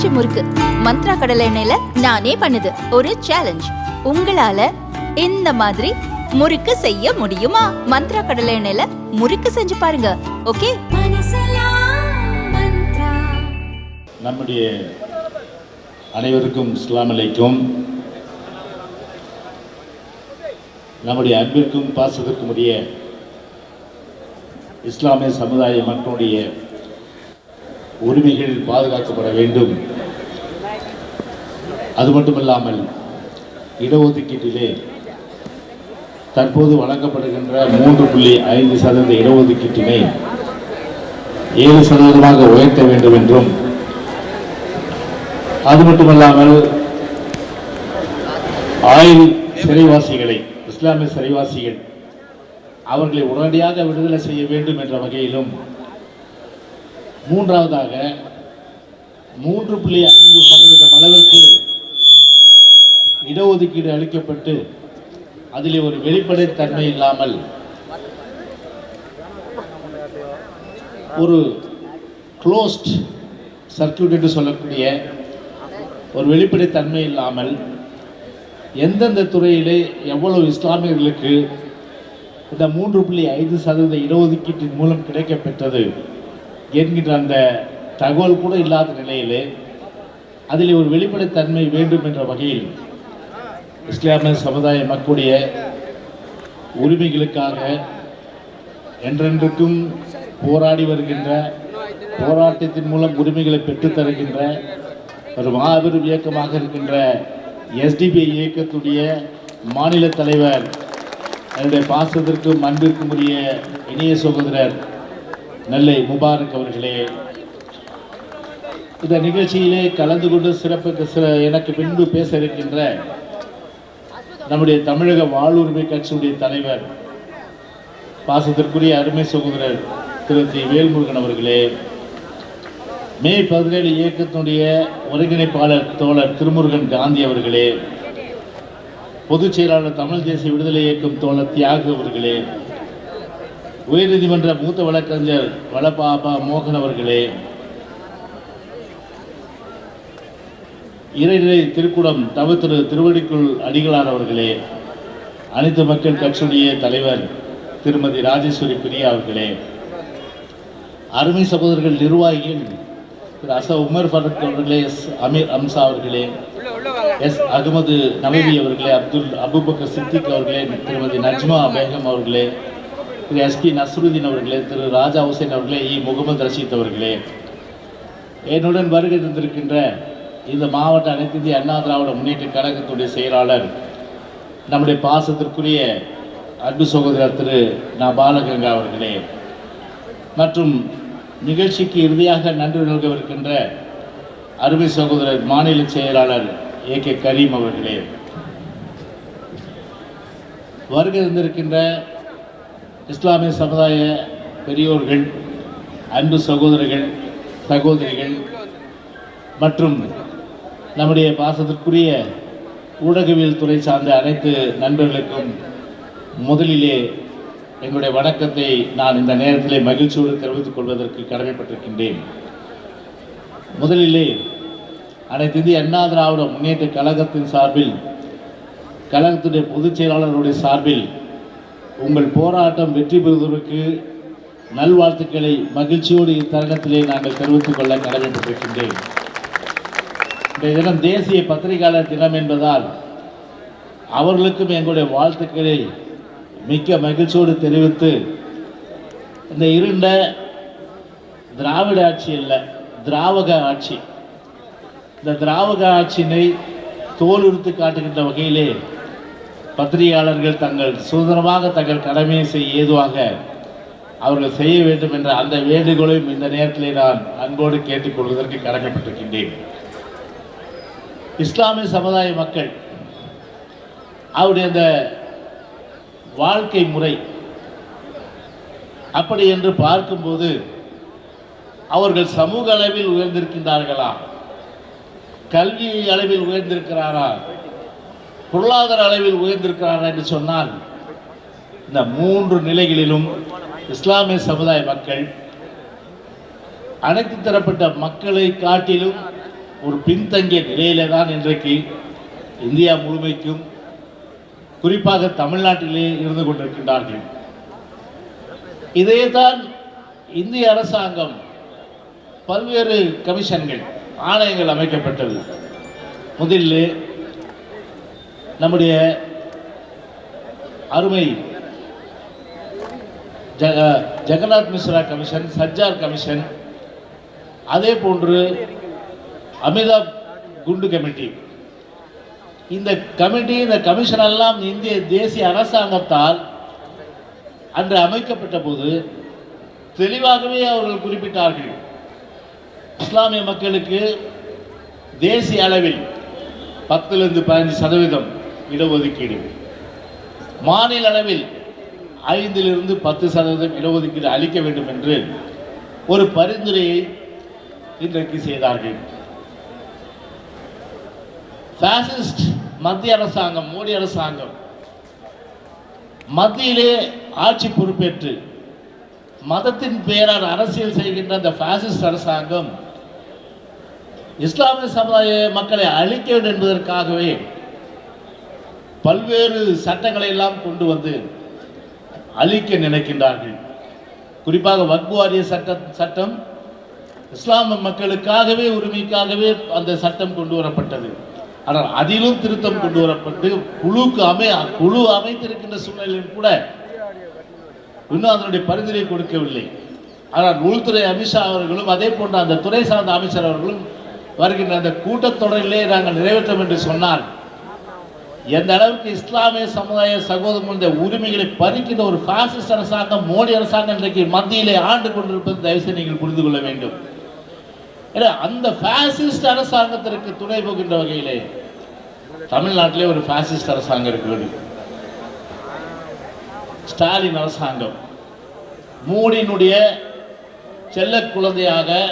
பஞ்சு முறுக்கு. மந்த்ரா கடலை எண்ணெயில நானே பண்ணுது. ஒரு சேலஞ்ச் உங்களால இந்த மாதிரி முறுக்கு செய்ய முடியுமா? மந்த்ரா கடலை எண்ணெயில முறுக்கு செஞ்சு பாருங்க. ஓகே? நம்முடைய அனைவருக்கும் இஸ்லாம் அலைக்கும். நம்முடைய அன்பிற்கும் பாசத்திற்கும் உரிய இஸ்லாமிய சமுதாய மக்களுடைய உரிமைகள் பாதுகாக்கப்பட வேண்டும். அது மட்டுமல்லாமல் இடஒதுக்கீட்டிலே தற்போது வழங்கப்படுகின்ற மூன்று புள்ளி ஐந்து சதவீத இடஒதுக்கீட்டினை ஏழு சதவீதமாக உயர்த்த வேண்டும் என்றும் அது மட்டுமல்லாமல் ஆயுள் சிறைவாசிகளை இஸ்லாமிய சிறைவாசிகள் அவர்களை உடனடியாக விடுதலை செய்ய வேண்டும் என்ற வகையிலும் மூன்றாவதாக மூன்று புள்ளி ஐந்து சதவீதம் அளவிற்கு இடஒதுக்கீடு அளிக்கப்பட்டு அதில் ஒரு வெளிப்படைத்தன்மை இல்லாமல் ஒரு க்ளோஸ்ட் சர்க்கியூட் என்று சொல்லக்கூடிய ஒரு வெளிப்படைத்தன்மை இல்லாமல் எந்தெந்த துறையிலே எவ்வளவு இஸ்லாமியர்களுக்கு இந்த மூன்று புள்ளி ஐந்து சதவீத இடஒதுக்கீட்டின் மூலம் கிடைக்கப்பெற்றது என்கின்ற அந்த தகவல் கூட இல்லாத நிலையிலே அதில் ஒரு வெளிப்படைத்தன்மை வேண்டும் என்ற வகையில் இஸ்லாமிய சமுதாய மக்களுடைய உரிமைகளுக்காக என்றென்றுக்கும் போராடி வருகின்ற போராட்டத்தின் மூலம் உரிமைகளை பெற்றுத்தருகின்ற ஒரு மாபெரும் இயக்கமாக இருக்கின்ற எஸ்டிபி இயக்கத்துடைய மாநில தலைவர் என்னுடைய பாசத்திற்கும் அன்பிற்கும் உரிய இணைய சகோதரர் நெல்லை முபாரக் அவர்களே இந்த நிகழ்ச்சியிலே கலந்து கொண்டு சிறப்புக்கு சில எனக்கு பின்பு பேச இருக்கின்ற நம்முடைய தமிழக வாழ்வுரிமை கட்சியுடைய தலைவர் பாசத்திற்குரிய அருமை சகோதரர் திரு தி வேல்முருகன் அவர்களே மே பதினேழு இயக்கத்தினுடைய ஒருங்கிணைப்பாளர் தோழர் திருமுருகன் காந்தி அவர்களே பொதுச் செயலாளர் தமிழ் தேசிய விடுதலை இயக்கம் தோழர் தியாகு அவர்களே உயர்நீதிமன்ற மூத்த வழக்கறிஞர் வளபாபா மோகன் அவர்களே இறைநிலை திருக்குடம் தவ திரு திருவடிக்குள் அடிகளார் அவர்களே அனைத்து மக்கள் கட்சியுடைய தலைவர் திருமதி ராஜேஸ்வரி பிரியா அவர்களே அருமை சகோதரர்கள் நிர்வாகிகள் திரு அச உமர் ஃபரத் அவர்களே எஸ் அமீர் அம்சா அவர்களே எஸ் அகமது நவீபி அவர்களே அப்துல் அபுபக்கர் சித்திக் அவர்களே திருமதி நஜ்மா பேகம் அவர்களே திரு எஸ்பி நஸ்ருதீன் அவர்களே திரு ராஜா ஹுசேன் அவர்களே இ. முகமது ரஷீத் அவர்களே. என்னுடன் வருகை தந்திருக்கின்ற இந்த மாவட்ட அனைத்து இந்திய அண்ணா திராவிட முன்னேற்ற கழகத்துடைய செயலாளர் நம்முடைய பாசத்திற்குரிய அன்பு சகோதரர் திரு நா. பாலகங்கா அவர்களே. மற்றும் நிகழ்ச்சிக்கு இறுதியாக நன்றி நல்கவிருக்கின்ற அருமை சகோதரர் மாநில செயலாளர் ஏ. கே. கரீம் அவர்களே. வருகை தந்திருக்கின்ற இஸ்லாமிய சமுதாய பெரியோர்கள் அன்பு சகோதரர்கள் சகோதரிகள் மற்றும் நம்முடைய பாசத்திற்குரிய ஊடகவியல் துறை சார்ந்த அனைத்து நண்பர்களுக்கும் முதலிலே எங்களுடைய வணக்கத்தை நான் இந்த நேரத்திலே மகிழ்ச்சியோடு தெரிவித்துக் கொள்வதற்கு கடமைப்பட்டிருக்கின்றேன். முதலிலே அனைத்து இந்திய அண்ணா திராவிட முன்னேற்ற கழகத்தின் சார்பில் கழகத்துடைய பொதுச் செயலாளருடைய சார்பில் உங்கள் போராட்டம் வெற்றி பெறுவதற்கு நல்வாழ்த்துக்களை மகிழ்ச்சியோடு இத்தருணத்திலே நாங்கள் தெரிவித்துக் கொள்ள கடமைப்பட்டிருக்கின்றேன். இன்றைய தினம் தேசிய பத்திரிகையாளர் தினம் என்பதால் அவர்களுக்கும் எங்களுடைய வாழ்த்துக்களை மிக்க மகிழ்ச்சியோடு தெரிவித்து இந்த இருண்ட திராவிட ஆட்சி இல்லை திராவக ஆட்சி. இந்த திராவக ஆட்சியினை தோலுறுத்து காட்டுகின்ற வகையிலே பத்திரிகையாளர்கள் தங்கள் சுதந்திரமாக தங்கள் கடமையை செய்ய ஏதுவாக அவர்கள் செய்ய வேண்டும் என்ற அந்த வேண்டுகோளையும் இந்த நேரத்தில் நான் அன்போடு கேட்டுக்கொள்வதற்கு கடமைப்பட்டிருக்கின்றேன் இஸ்லாமிய சமுதாய மக்கள் அவருடைய அந்த வாழ்க்கை முறை அப்படி என்று பார்க்கும்போது அவர்கள் சமூக அளவில் உயர்ந்திருக்கின்றார்களா? கல்வி அளவில் உயர்ந்திருக்கிறாரா? பொருளாதார அளவில் உயர்ந்திருக்கிறார்கள் என்று சொன்னால் இந்த மூன்று நிலைகளிலும் இஸ்லாமிய சமுதாய மக்கள் அனைத்து தரப்பட்ட மக்களை காட்டிலும் ஒரு பின்தங்கிய நிலையிலே தான் இன்றைக்கு இந்தியா முழுமைக்கும் குறிப்பாக தமிழ்நாட்டிலே இருந்து கொண்டிருக்கின்றார்கள். இதைத்தான் இந்திய அரசாங்கம் பல்வேறு கமிஷன்கள் ஆணையங்கள் அமைக்கப்பட்டது. முதலில் நம்முடைய அருமை ஜக ஜெகநாத் மிஸ்ரா கமிஷன் சஜ்ஜார் கமிஷன் அதே போன்று அமிதாப் குண்டு கமிட்டி. இந்த கமிட்டி இந்த கமிஷன் எல்லாம் இந்திய தேசிய அரசாங்கத்தால் அன்று அமைக்கப்பட்ட போது தெளிவாகவே அவர்கள் குறிப்பிட்டார்கள். இஸ்லாமிய மக்களுக்கு தேசிய அளவில் பத்திலிருந்து பதினஞ்சு சதவீதம் இடஒதுக்கீடு. மாநில அளவில் ஐந்திலிருந்து பத்து சதவீதம் இடஒதுக்கீடு அளிக்க வேண்டும் என்று ஒரு பரிந்துரையை இன்றைக்கு செய்தார்கள். ஃபேசிஸ்ட் மத்திய அரசாங்கம் மோடி அரசாங்கம் மத்தியிலே ஆட்சி பொறுப்பேற்று மதத்தின் பெயரால் அரசியல் செய்கின்ற அந்த ஃபேசிஸ்ட் அரசாங்கம் இஸ்லாமிய சமுதாய மக்களை அழிக்க வேண்டும் என்பதற்காகவே பல்வேறு சட்டங்களை எல்லாம் கொண்டு வந்து அழிக்க நினைக்கின்றார்கள். குறிப்பாக வக்குவாரிய சட்ட சட்டம் இஸ்லாம மக்களுக்காகவே உரிமைக்காகவே அந்த சட்டம் கொண்டு வரப்பட்டது. ஆனால் அதிலும் திருத்தம் கொண்டு வரப்பட்டு குழுக்கு அமை குழு அமைத்திருக்கின்ற சூழ்நிலையில் கூட இன்னும் அதனுடைய பரிந்துரை கொடுக்கவில்லை. ஆனால் உள்துறை அமித்ஷா அவர்களும் அதே போன்ற அந்த துறை சார்ந்த அமைச்சர் அவர்களும் வருகின்ற அந்த கூட்டத்தொடரிலே நாங்கள் நிறைவேற்றோம் என்று சொன்னார் எந்த அளவுக்கு இஸ்லாமிய சமுதாய சகோதரம் உரிமைகளை பறிக்கின்ற ஒரு பாசிஸ்ட் அரசாங்கம் மோடி அரசாங்கம் இன்றைக்கு மத்தியிலே ஆண்டு கொண்டிருப்பது தயவுசெய்து நீங்கள் புரிந்து கொள்ள வேண்டும். ஏன்னா அந்த பாசிஸ்ட் அரசாங்கத்திற்கு துணை போகின்ற வகையிலே தமிழ்நாட்டிலே ஒரு பாசிஸ்ட் அரசாங்கம் இருக்கிறது. ஸ்டாலின் அரசாங்கம். மோடியினுடைய செல்ல குழந்தையாக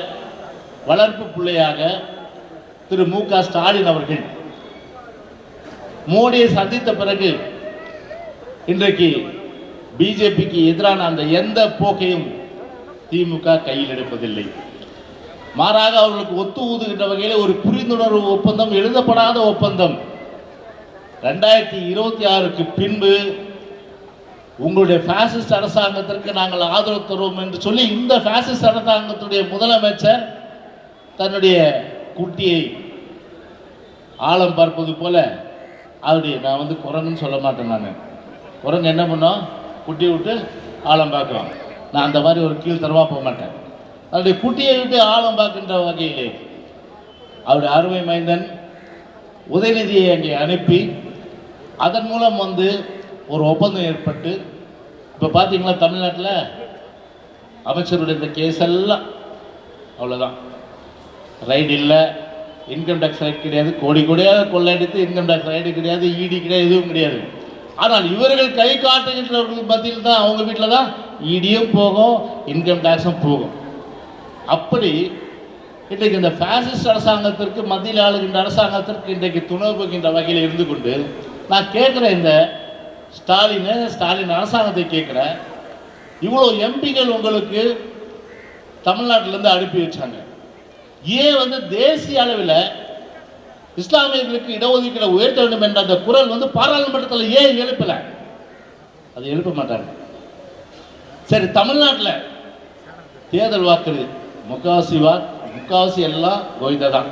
வளர்ப்பு பிள்ளையாக திரு மு க ஸ்டாலின் அவர்கள் மோடியை சந்தித்த பிறகு இன்றைக்கு பிஜேபிக்கு எதிரான அந்த எந்த போக்கையும் திமுக கையில் எடுப்பதில்லை. மாறாக அவர்களுக்கு ஒத்து ஊதுகின்ற வகையில் ஒரு புரிந்துணர்வு ஒப்பந்தம் எழுதப்படாத ஒப்பந்தம். ரெண்டாயிரத்தி இருபத்தி ஆறுக்கு பின்பு உங்களுடைய ஃபேசிஸ்ட் அரசாங்கத்திற்கு நாங்கள் ஆதரவு தருவோம் என்று சொல்லி இந்த ஃபேசிஸ்ட் அரசாங்கத்துடைய முதலமைச்சர் தன்னுடைய குட்டியை ஆழம் பார்ப்பது போல அப்படி நான் வந்து குரங்குன்னு சொல்ல மாட்டேன் நான். குரங்கு என்ன பண்ணோம்? குட்டி விட்டு ஆழம் பார்க்குறோம் நான் அந்த மாதிரி ஒரு கீழ் போக மாட்டேன். அப்படி குட்டியை விட்டு ஆழம் பார்க்கின்ற வகையிலே அவருடைய அருமை மைந்தன் உதயநிதியை அங்கே அனுப்பி அதன் மூலம் வந்து ஒரு ஒப்பந்தம் ஏற்பட்டு இப்போ பார்த்தீங்களா தமிழ்நாட்டில்? அமைச்சருடைய இந்த கேஸ் எல்லாம் அவ்வளோதான் ரைடு இல்லை. இன்கம் டேக்ஸ் ரைட் கிடையாது கோடி கோடியாக கொள்ளையடித்து இன்கம் டேக்ஸ் ரைடு கிடையாது இடி கிடையாது எதுவும் கிடையாது. ஆனால் இவர்கள் கை காட்டுகின்றவர்கள் மத்தியில் தான் அவங்க வீட்டில் தான் இடியும் போகும் இன்கம் டேக்ஸும் போகும். அப்படி இன்றைக்கு இந்த ஃபேசிஸ்ட் அரசாங்கத்திற்கு மத்தியில் ஆளுகின்ற அரசாங்கத்திற்கு இன்றைக்கு துணை போகின்ற வகையில் இருந்து கொண்டு நான் கேட்குறேன் இந்த ஸ்டாலின் ஸ்டாலின் அரசாங்கத்தை கேட்குறேன் இவ்வளோ எம்பிகள் உங்களுக்கு தமிழ்நாட்டிலேருந்து அனுப்பி வச்சாங்க. ஏன் வந்து தேசிய அளவில் இஸ்லாமியர்களுக்கு இடஒதுக்கீடு உயர்த்த வேண்டும் என்ற அந்த குரல் வந்து பாராளுமன்றத்தில் ஏன் எழுப்பலை? அதை எழுப்ப மாட்டாங்க. சரி தமிழ்நாட்டில் தேர்தல் வாக்குறுதி முக்காவாசி வா முக்காவாசி எல்லாம் கோவிந்தா தான்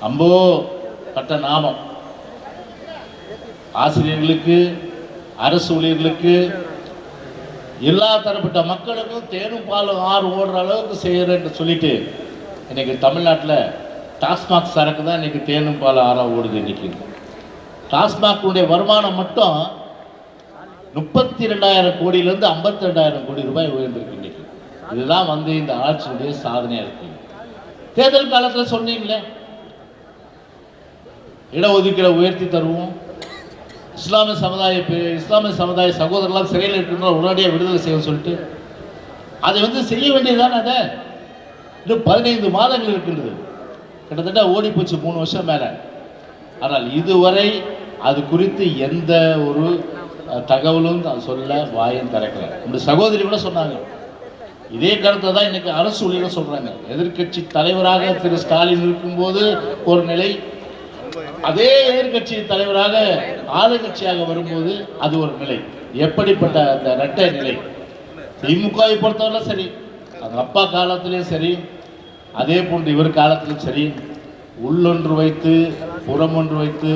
அம்போ பட்ட நாமம். ஆசிரியர்களுக்கு அரசு ஊழியர்களுக்கு எல்லா தரப்பட்ட மக்களுக்கும் தேனும் பாலும் ஆறு ஓடுற அளவுக்கு செய்கிறேன்னு சொல்லிட்டு இன்றைக்கி தமிழ்நாட்டில் டாஸ்மாக் சரக்கு தான் இன்றைக்கி தேனும் பால் ஆறாக ஓடுது இன்றைக்கி டாஸ்மாக்னுடைய வருமானம் மட்டும் முப்பத்தி ரெண்டாயிரம் கோடியிலேருந்து ஐம்பத்தி ரெண்டாயிரம் கோடி ரூபாய் உயர்ந்திருக்கு இன்னைக்கு. இதுதான் வந்து இந்த ஆட்சியுடைய சாதனையாக இருக்கு. தேர்தல் காலத்தில் சொன்னீங்களே. இடஒதுக்கீடை உயர்த்தி தருவோம். இஸ்லாமிய சமுதாய இஸ்லாமிய சமுதாய சகோதரர்லாம் சிறையில் இருக்கிறவங்க உடனடியாக விடுதலை செய்ய சொல்லிட்டு. அதை வந்து செய்ய வேண்டியதுதானே அதை? இன்னும் பதினைந்து மாதங்கள் இருக்கின்றது. கிட்டத்தட்ட ஓடி போச்சு மூணு வருஷம் மேலே. ஆனால் இதுவரை அது குறித்து எந்த ஒரு தகவலும் நான் சொல்ல வாயும் திறக்கிறேன் நம்முடைய சகோதரி கூட சொன்னாங்க. இதே கருத்தை தான் இன்னைக்கு அரசு உள்ளிட சொல்கிறாங்க எதிர்க்கட்சி தலைவராக திரு ஸ்டாலின் இருக்கும்போது ஒரு நிலை அதே எதிர்க்கட்சி தலைவராக ஆளுங்கட்சியாக வரும்போது அது ஒரு நிலை. எப்படிப்பட்ட அந்த நட்ட நிலை? திமுகவை பொறுத்தவரை சரி அது அப்பா காலத்திலையும் சரி அதே போன்று இவர் காலத்திலும் சரி உள்ளொன்று வைத்து புறமொன்று வைத்து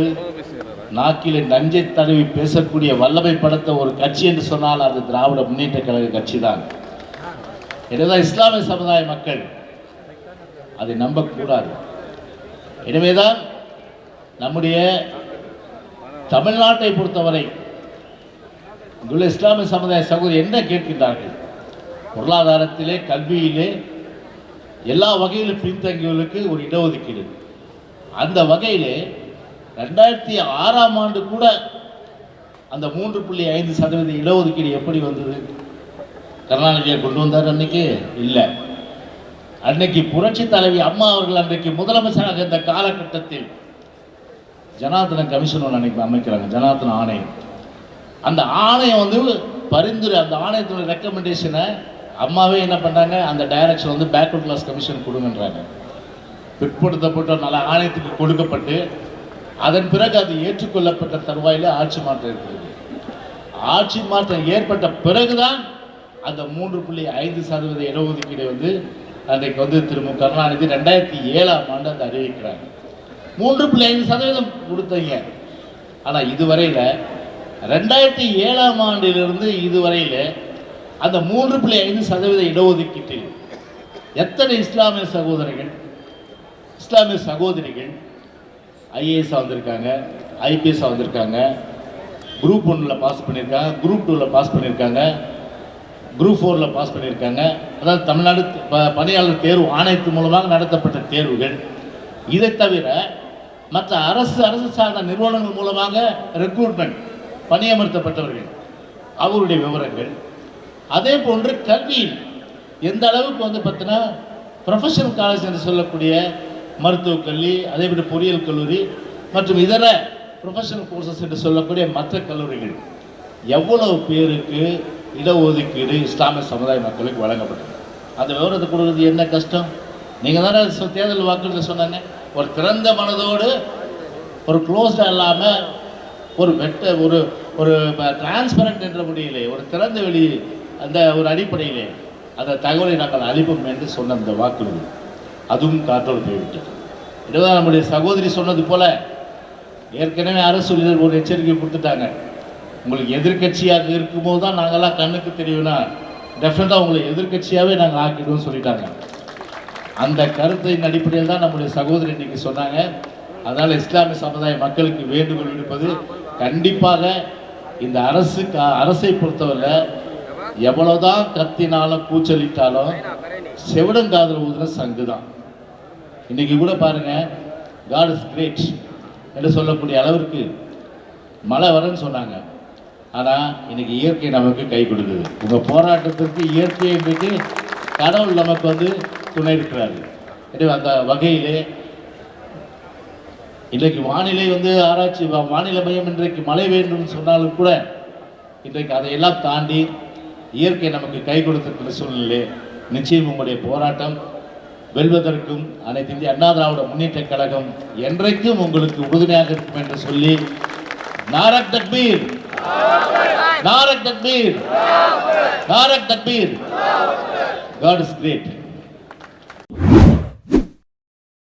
நாக்கிலே நஞ்சை தடவி பேசக்கூடிய வல்லமை படுத்த ஒரு கட்சி என்று சொன்னால் அது திராவிட முன்னேற்ற கழக கட்சி தான் எனவேதான் இஸ்லாமிய சமுதாய மக்கள் அதை நம்பக்கூடாது. எனவேதான் நம்முடைய தமிழ்நாட்டை பொறுத்தவரை இங்குள்ள இஸ்லாமிய சமுதாய சகோதரி என்ன கேட்கின்றார்கள்? பொருளாதாரத்திலே கல்வியிலே எல்லா வகையிலும் பின்தங்கியவர்களுக்கு ஒரு இடஒதுக்கீடு. அந்த வகையிலே ரெண்டாயிரத்தி ஆறாம் ஆண்டு கூட அந்த மூன்று புள்ளி ஐந்து சதவீத இடஒதுக்கீடு எப்படி வந்தது? கருணாநிதியை கொண்டு வந்தார் அன்னைக்கு? இல்லை. அன்னைக்கு புரட்சி தலைவி அம்மா அவர்கள் அன்றைக்கு முதலமைச்சராக இந்த காலகட்டத்தில் ஜனார்தன கமிஷன் ஒன்று அன்னைக்கு அமைக்கிறாங்க ஜனார்தன ஆணையம். அந்த ஆணையம் வந்து பரிந்துரை அந்த ஆணையத்தினுடைய ரெக்கமெண்டேஷனை அம்மாவே என்ன பண்ணாங்க அந்த டைரக்ஷன் வந்து பேக்வர்ட் கிளாஸ் கமிஷன் கொடுங்கன்றாங்க. பிற்படுத்தப்பட்ட நல்ல ஆணையத்துக்கு கொடுக்கப்பட்டு அதன் பிறகு அது ஏற்றுக்கொள்ளப்பட்ட தருவாயில் ஆட்சி மாற்றம் இருக்கிறது ஆட்சி மாற்றம் ஏற்பட்ட பிறகுதான் அந்த மூன்று புள்ளி ஐந்து சதவீத இடஒதுக்கீடு வந்து அன்றைக்கு வந்து திரு மு. கருணாநிதி ரெண்டாயிரத்தி ஏழாம் ஆண்டு அதை அறிவிக்கிறாங்க. மூன்று புள்ளி ஐந்து சதவீதம் கொடுத்தீங்க. ஆனால் இதுவரையில் ரெண்டாயிரத்தி ஏழாம் ஆண்டிலிருந்து இதுவரையில் அந்த மூன்று புள்ளி ஐந்து சதவீத இடஒதுக்கீட்டில் எத்தனை இஸ்லாமிய சகோதரர்கள் இஸ்லாமிய சகோதரிகள் ஐஏஎஸ் வந்திருக்காங்க ஐபிஎஸ் வந்திருக்காங்க குரூப் ஒன்றில் பாஸ் பண்ணியிருக்காங்க குரூப் டூவில் பாஸ் பண்ணியிருக்காங்க குரூப் ஃபோரில் பாஸ் பண்ணியிருக்காங்க. அதாவது தமிழ்நாடு ப- பணியாளர் தேர்வு ஆணையத்து மூலமாக நடத்தப்பட்ட தேர்வுகள். இதை தவிர மற்ற அரசு அரசு சார்ந்த நிறுவனங்கள் மூலமாக ரெக்ரூட்மெண்ட் பணியமர்த்தப்பட்டவர்கள் அவருடைய விவரங்கள் அதே போன்று கல்வியில் எந்த அளவுக்கு வந்து பார்த்தீங்கன்னா ப்ரொஃபஷனல் காலேஜ் என்று சொல்லக்கூடிய மருத்துவக் கல்வி அதே போன்று பொறியியல் கல்லூரி மற்றும் இதர ப்ரொஃபஷனல் கோர்சஸ் என்று சொல்லக்கூடிய மற்ற கல்லூரிகள். எவ்வளவு பேருக்கு இடஒதுக்கீடு இஸ்லாமிய சமுதாய மக்களுக்கு வழங்கப்பட்டது? அந்த விவரத்தை கொடுக்குறது என்ன கஷ்டம்? நீங்கள் தானே தேர்தல் வாக்குறுதியில் சொன்னாங்க ஒரு திறந்த மனதோடு ஒரு க்ளோஸ்டாக இல்லாமல் ஒரு வெட்ட ஒரு ஒரு டிரான்ஸ்பரண்ட் என்ற முடியலையே ஒரு திறந்த வெளி அந்த ஒரு அடிப்படையிலே அந்த தகவலை நாங்கள் அளிப்போம் என்று சொன்ன அந்த வாக்குறுதி. அதுவும் காற்றோடு போய்விட்டது. இதுதான் நம்முடைய சகோதரி சொன்னது போல ஏற்கனவே அரசு ஊழியர் ஒரு எச்சரிக்கை கொடுத்துட்டாங்க. உங்களுக்கு எதிர்க்கட்சியாக இருக்கும்போது தான் நாங்கள்லாம் கண்ணுக்கு தெரியும்னா டெஃபினட்டாக உங்களை எதிர்க்கட்சியாகவே நாங்கள் ஆக்கிடுவோம்னு சொல்லிட்டாங்க. அந்த கருத்தின் அடிப்படையில் தான் நம்முடைய சகோதரி இன்னைக்கு சொன்னாங்க. அதனால் இஸ்லாமிய சமுதாய மக்களுக்கு வேண்டுகோள் விடுப்பது கண்டிப்பாக இந்த அரசு கா- அரசை பொறுத்தவரை எவ்வளவுதான் கத்தினாலும் கூச்சலிட்டாலும் செவிடங்காதல் ஊதுன சங்கு தான் இன்னைக்கு கூட பாருங்க காட் இஸ் கிரேட் என்று சொல்லக்கூடிய அளவிற்கு மழை வரன்னு சொன்னாங்க. ஆனால் இன்னைக்கு இயற்கை நமக்கு கை கொடுக்குது. உங்கள் போராட்டத்திற்கு இயற்கை இன்றைக்கு கடவுள் நமக்கு வந்து துணை இருக்கிறாரு. எனவே அந்த வகையிலே இன்றைக்கு வானிலை வந்து ஆராய்ச்சி வானிலை மையம் இன்றைக்கு மழை வேண்டும் சொன்னாலும் கூட இன்றைக்கு அதையெல்லாம் தாண்டி இயற்கை நமக்கு கை கொடுத்திருக்கிற சூழ்நிலை நிச்சயம் உங்களுடைய போராட்டம் வெல்வதற்கும் அனைத்து இந்திய அண்ணா திராவிட முன்னேற்ற கழகம் என்றைக்கும் உங்களுக்கு உறுதுணையாக இருக்கும் என்று சொல்லி நாரக் தக்பீர். நாரக் தக்பீர். நாரக் தக்பீர். God is great